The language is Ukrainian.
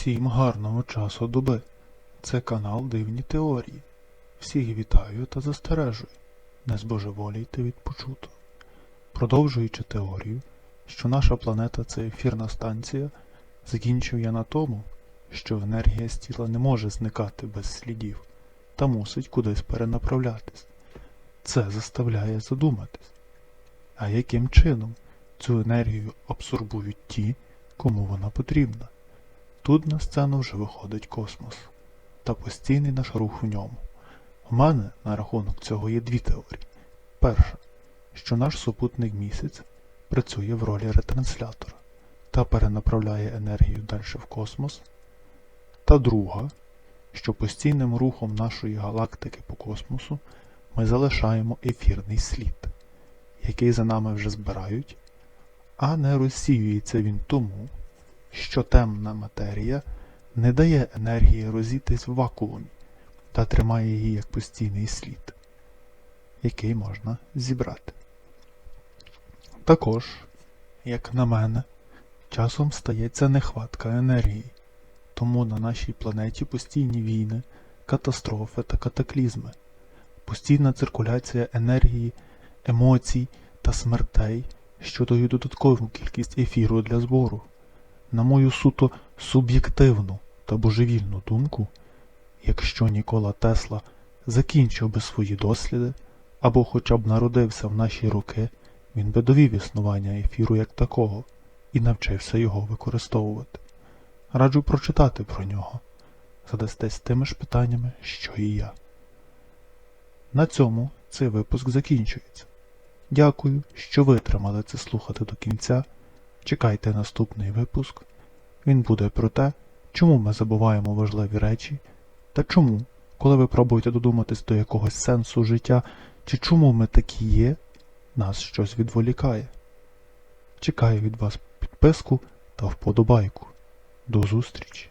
Всім гарного часу доби. Це канал Дивні Теорії. Всіх вітаю та застережую. Не збожеволійте від почутого. Продовжуючи теорію, що наша планета це ефірна станція, закінчив я на тому, що енергія з тіла не може зникати без слідів та мусить кудись перенаправлятись. Це заставляє задуматись. А яким чином цю енергію абсорбують ті, кому вона потрібна? Тут на сцену вже виходить космос та постійний наш рух у ньому. У мене на рахунок цього є дві теорії. Перша, що наш супутник місяць працює в ролі ретранслятора та перенаправляє енергію далі в космос. Та друга, що постійним рухом нашої галактики по космосу ми залишаємо ефірний слід, який за нами вже збирають, а не розсіюється він тому, що темна матерія не дає енергії розійтись в вакуумі та тримає її як постійний слід, який можна зібрати. Також, як на мене, часом стається нехватка енергії, тому на нашій планеті постійні війни, катастрофи та катаклізми, постійна циркуляція енергії, емоцій та смертей, що дають додаткову кількість ефіру для збору. На мою суто суб'єктивну та божевільну думку, якщо Нікола Тесла закінчив би свої досліди або хоча б народився в наші роки, він би довів існування ефіру як такого і навчився його використовувати. Раджу прочитати про нього, задастесь тими ж питаннями, що і я. На цьому цей випуск закінчується. Дякую, що витримали це слухати до кінця. Чекайте наступний випуск. Він буде про те, чому ми забуваємо важливі речі, та чому, коли ви пробуєте додуматись до якогось сенсу життя, чи чому ми такі є, нас щось відволікає. Чекаю від вас підписку та вподобайку. До зустрічі!